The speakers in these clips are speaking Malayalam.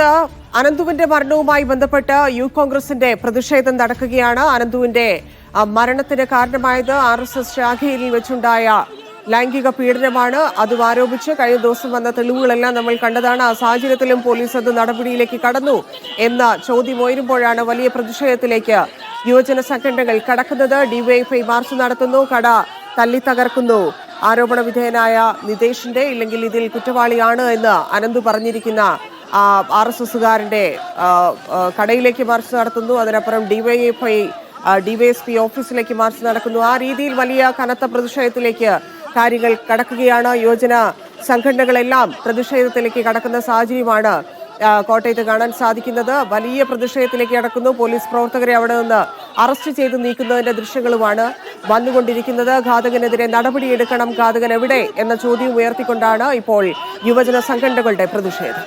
സംസ്ഥാനത്ത് അനന്തുവിന്റെ മരണവുമായി ബന്ധപ്പെട്ട് യൂത്ത് കോൺഗ്രസിന്റെ പ്രതിഷേധം നടക്കുകയാണ്. അനന്തുവിന്റെ മരണത്തിന് കാരണമായത് ആർ എസ് എസ് ശാഖയിൽ വെച്ചുണ്ടായ ലൈംഗിക പീഡനമാണ്. അതും ആരോപിച്ച് കഴിഞ്ഞ ദിവസം വന്ന തെളിവുകളെല്ലാം നമ്മൾ കണ്ടതാണ്. ആ സാഹചര്യത്തിലും പോലീസ് അത് നടപടിയിലേക്ക് കടന്നു എന്ന ചോദ്യം ഉയരുമ്പോഴാണ് വലിയ പ്രതിഷേധത്തിലേക്ക് യുവജന സംഘടനകൾ കടക്കുന്നത്. ഡിവൈഎഫ്ഐ മാർച്ച് നടത്തുന്നു. കട തല്ലി തകർക്കുന്നു ആരോപണ വിധേയനായ നിതേഷിന്റെ ഇല്ലെങ്കിൽ ഇതിൽ കുറ്റവാളിയാണ് എന്ന് അനന്തു പറഞ്ഞിരിക്കുന്ന ആർ എസ് എസുകാരന്റെ കടയിലേക്ക് മാർച്ച് നടത്തുന്നു. അതിനപ്പുറം ഡിവൈഎഫ്ഐ ഡിവൈഎസ്പി ഓഫീസിലേക്ക് മാർച്ച് നടക്കുന്നു. ആ രീതിയിൽ വലിയ കനത്ത പ്രതിഷേധത്തിലേക്ക് കാര്യങ്ങൾ കടക്കുകയാണ്. യോജന സംഘടനകളെല്ലാം പ്രതിഷേധത്തിലേക്ക് കടക്കുന്ന സാഹചര്യമാണ് കോട്ടയത്ത് കാണാൻ സാധിക്കുന്നത്. വലിയ പ്രതിഷേധത്തിലേക്ക് കടക്കുന്നു. പോലീസ് പ്രവർത്തകരെ അവിടെ നിന്ന് അറസ്റ്റ് ചെയ്ത് നീക്കുന്നതിന്റെ ദൃശ്യങ്ങളുമാണ് വന്നുകൊണ്ടിരിക്കുന്നത്. ഘാതകനെതിരെ നടപടിയെടുക്കണം. ഘാതകൻ എവിടെ എന്ന ചോദ്യം ഉയർത്തിക്കൊണ്ടാണ് ഇപ്പോൾ യുവജന സംഘടനകളുടെ പ്രതിഷേധം.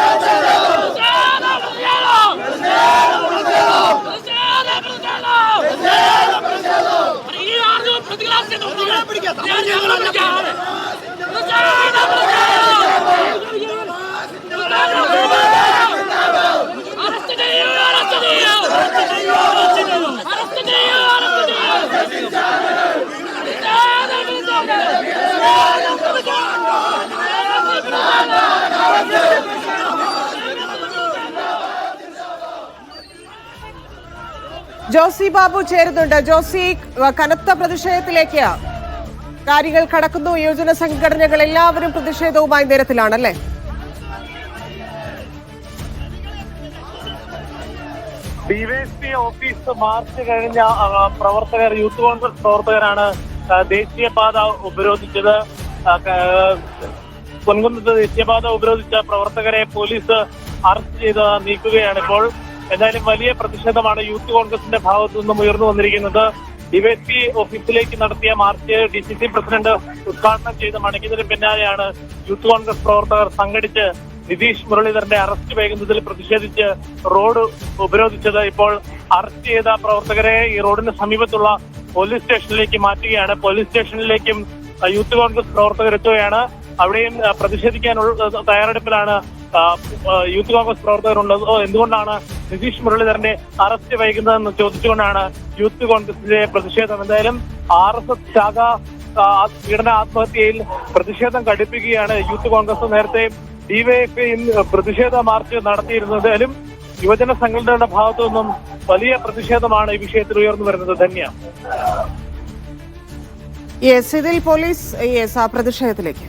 അറസ്റ്റ് ചെയ്യൂ അറസ്റ്റ് ചെയ്യൂ അറസ്റ്റ് ചെയ്യൂ അറസ്റ്റ് ചെയ്യൂ ജോസി ബാബു ചേരുന്നുണ്ട്. ജോസി വ- കനത്ത പ്രതിഷേധത്തിലേക്ക് കാര്യങ്ങൾ കടക്കുന്നു. യുവജന സംഘടനകൾ എല്ലാവരും പ്രതിഷേധവുമായി നിരത്തിലാണല്ലേ? ഡിവൈഎസ്പി ഓഫീസ് മാർച്ച് കഴിഞ്ഞ പ്രവർത്തകർ യൂത്ത് കോൺഗ്രസ് പ്രവർത്തകരാണ് ദേശീയപാത ഉപരോധിച്ചത് പൊൻകുന്നത്ത് ദേശീയപാത ഉപരോധിച്ച പ്രവർത്തകരെ പോലീസ് അറസ്റ്റ് ചെയ്ത് നീക്കുകയാണ് ഇപ്പോൾ. എന്തായാലും വലിയ പ്രതിഷേധമാണ് യൂത്ത് കോൺഗ്രസിന്റെ ഭാഗത്തു നിന്നും ഉയർന്നു വന്നിരിക്കുന്നത്. ഡിവൈസി ഓഫീസിലേക്ക് നടത്തിയ march D C C president ഉദ്ഘാടനം ചെയ്ത് മടങ്ങിയതിന് പിന്നാലെയാണ് യൂത്ത് കോൺഗ്രസ് പ്രവർത്തകർ സംഘടിച്ച് നിതീഷ് മുരളീധരന്റെ അറസ്റ്റ് വൈകുന്നതിൽ പ്രതിഷേധിച്ച് റോഡ് ഉപരോധിച്ചത്. ഇപ്പോൾ അറസ്റ്റ് ചെയ്ത പ്രവർത്തകരെ ഈ റോഡിന് സമീപത്തുള്ള പോലീസ് സ്റ്റേഷനിലേക്ക് മാറ്റുകയാണ്. പോലീസ് സ്റ്റേഷനിലേക്കും യൂത്ത് കോൺഗ്രസ് പ്രവർത്തകർ എത്തുകയാണ്. അവിടെയും പ്രതിഷേധിക്കാനുള്ള തയ്യാറെടുപ്പിലാണ് യൂത്ത് കോൺഗ്രസ് പ്രവർത്തകരുള്ളത്. എന്തുകൊണ്ടാണ് നിതീഷ് മുരളീധരന്റെ അറസ്റ്റ് വൈകുന്നതെന്ന് ചോദിച്ചുകൊണ്ടാണ് യൂത്ത് കോൺഗ്രസിലെ പ്രതിഷേധം? എന്തായാലും ആർ എസ് എസ് ശാഖ പീഡന ആത്മഹത്യയിൽ പ്രതിഷേധം കടുപ്പിക്കുകയാണ് യൂത്ത് കോൺഗ്രസ് നേരത്തെ ഡിവൈഎഫ്ഐ പ്രതിഷേധ മാർച്ച് നടത്തിയിരുന്നതിലും യുവജന സംഘടനയുടെ ഭാഗത്തു നിന്നും വലിയ പ്രതിഷേധമാണ് ഈ വിഷയത്തിൽ ഉയർന്നു വരുന്നത്. ധന്യ. യെസ് ഇതിൽ പോലീസ് യെസ് ആ പ്രതിഷേധത്തിലേക്ക്.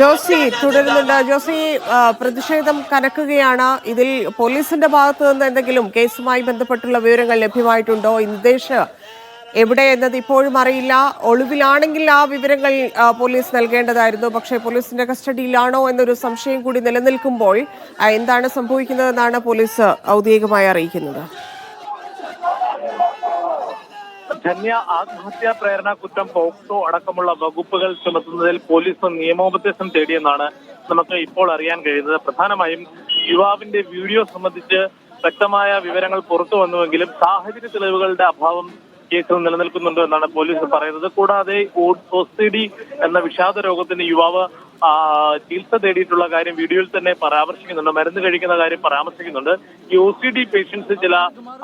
ജോസി തുടരുന്നുണ്ട്. ജോസി പ്രതിഷേധം കനക്കുകയാണ്. ഇതിൽ പോലീസിന്റെ ഭാഗത്തു നിന്ന് എന്തെങ്കിലും കേസുമായി ബന്ധപ്പെട്ടുള്ള വിവരങ്ങൾ ലഭ്യമായിട്ടുണ്ടോ? ഈ എവിടെ എന്നത് ഇപ്പോഴും അറിയില്ല. ഒളിവിലാണെങ്കിൽ ആ വിവരങ്ങൾ പോലീസ് നൽകേണ്ടതായിരുന്നു. പക്ഷേ പോലീസിന്റെ കസ്റ്റഡിയിലാണോ എന്നൊരു സംശയം കൂടി നിലനിൽക്കുമ്പോൾ എന്താണ് സംഭവിക്കുന്നതെന്നാണ് പോലീസ് ഔദ്യോഗികമായി അറിയിക്കുന്നത്. ധന്യ ആത്മഹത്യാ പ്രേരണ കുറ്റം പോക്സോ അടക്കമുള്ള വകുപ്പുകൾ ചുമത്തുന്നതിൽ പോലീസ് നിയമോപദേശം തേടിയെന്നാണ് നമുക്ക് ഇപ്പോൾ അറിയാൻ കഴിയുന്നത്. പ്രധാനമായും യുവാവിന്റെ വീഡിയോ സംബന്ധിച്ച് വ്യക്തമായ വിവരങ്ങൾ പുറത്തു വന്നുവെങ്കിലും സാഹചര്യ തെളിവുകളുടെ അഭാവം കേസിൽ നിലനിൽക്കുന്നുണ്ട് എന്നാണ് പോലീസ് പറയുന്നത്. കൂടാതെ ഒസ്തിഡി എന്ന വിഷാദ രോഗത്തിന് യുവാവ് ചികിത്സ തേടിയിട്ടുള്ള കാര്യം വീഡിയോയിൽ തന്നെ പരാമർശിക്കുന്നുണ്ട്. മരുന്ന് കഴിക്കുന്ന കാര്യം പരാമർശിക്കുന്നുണ്ട്. ഈ ഒ സി ഡി പേഷ്യൻസ് ചില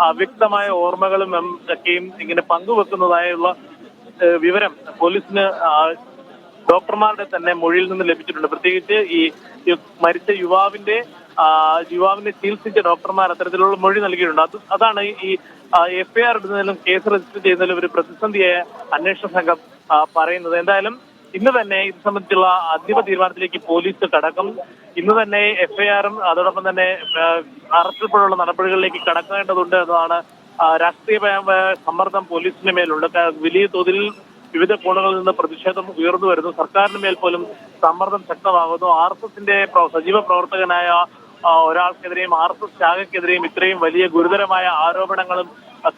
അവ്യക്തമായ ഓർമ്മകളും ഒക്കെയും ഇങ്ങനെ പങ്കുവെക്കുന്നതായുള്ള വിവരം പോലീസിന് ഡോക്ടർമാരുടെ തന്നെ മൊഴിയിൽ നിന്ന് ലഭിച്ചിട്ടുണ്ട്. പ്രത്യേകിച്ച് ഈ മരിച്ച യുവാവിന്റെ യുവാവിനെ ചികിത്സിച്ച ഡോക്ടർമാർ അത്തരത്തിലുള്ള മൊഴി നൽകിയിട്ടുണ്ട്. അത് അതാണ് ഈ എഫ്ഐആർ ഇടുന്നതിലും കേസ് രജിസ്റ്റർ ചെയ്യുന്നതിലും ഒരു പ്രതിസന്ധിയായ അന്വേഷണ സംഘം പറയുന്നത്. എന്തായാലും ഇന്ന് തന്നെ ഇത് സംബന്ധിച്ചുള്ള അന്തിമ തീരുമാനത്തിലേക്ക് പോലീസ് കടക്കും. ഇന്ന് തന്നെ എഫ്ഐആറും അതോടൊപ്പം തന്നെ അറസ്റ്റിൽപ്പെടെയുള്ള നടപടികളിലേക്ക് കടക്കേണ്ടതുണ്ട് എന്നതാണ് രാഷ്ട്രീയ സമ്മർദ്ദം പോലീസിന് ക- വലിയ തോതിൽ വിവിധ കോണുകളിൽ നിന്ന് പ്രതിഷേധം ഉയർന്നു വരുന്നു. സർക്കാരിന് മേൽ പോലും സമ്മർദ്ദം ശക്തമാകുന്നു. ആർ എസ് എസിന്റെ സജീവ പ്രവർത്തകനായ ഒരാൾക്കെതിരെയും ആർ എസ് എസ് ശാഖയ്ക്കെതിരെയും ഇത്രയും വലിയ ഗുരുതരമായ ആരോപണങ്ങളും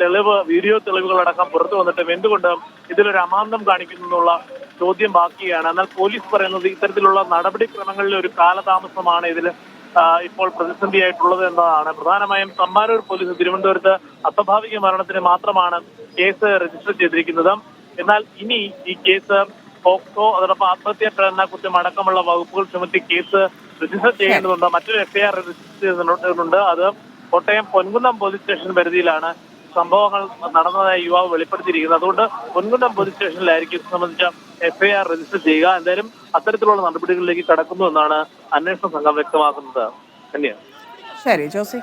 തെളിവ് വീഡിയോ തെളിവുകളടക്കം പുറത്തു വന്നിട്ടും എന്തുകൊണ്ട് ഇതിലൊരു അമാന്തം കാണിക്കുന്നു എന്നുള്ള ചോദ്യം ബാക്കിയാണ്. എന്നാൽ പോലീസ് പറയുന്നത് ഇത്തരത്തിലുള്ള നടപടിക്രമങ്ങളിൽ ഒരു കാലതാമസമാണ് ഇതിൽ ഇപ്പോൾ പ്രതിസന്ധിയായിട്ടുള്ളത് എന്നതാണ്. പ്രധാനമായും തമ്പാനൂർ പോലീസ് തിരുവനന്തപുരത്ത് അസ്വാഭാവിക മരണത്തിന് മാത്രമാണ് കേസ് രജിസ്റ്റർ ചെയ്തിരിക്കുന്നത്. എന്നാൽ ഇനി ഈ കേസ് പോക്സോ അതോടൊപ്പം ആത്മഹത്യാ പ്രേരണ കുറ്റം അടക്കമുള്ള വകുപ്പുകൾ ചുമത്തി കേസ് രജിസ്റ്റർ ചെയ്യേണ്ടതുണ്ട്. മറ്റൊരു എഫ്ഐആർ രജിസ്റ്റർ ചെയ്തിട്ടുണ്ട് അത് കോട്ടയം പൊൻകുന്നം പോലീസ് സ്റ്റേഷൻ പരിധിയിലാണ് സംഭവങ്ങൾ നടന്നതായി യുവാവ് വെളിപ്പെടുത്തിയിരിക്കുന്നത്. അതുകൊണ്ട് പൊൻകുന്നം പോലീസ് സ്റ്റേഷനിലായിരിക്കും ഇത് സംബന്ധിച്ച എഫ്ഐആർ രജിസ്റ്റർ ചെയ്യുക. എന്തായാലും അത്തരത്തിലുള്ള നടപടികളിലേക്ക് കടക്കുന്നു എന്നാണ് അന്വേഷണ സംഘം വ്യക്തമാക്കുന്നത്. ശരി ജോസി.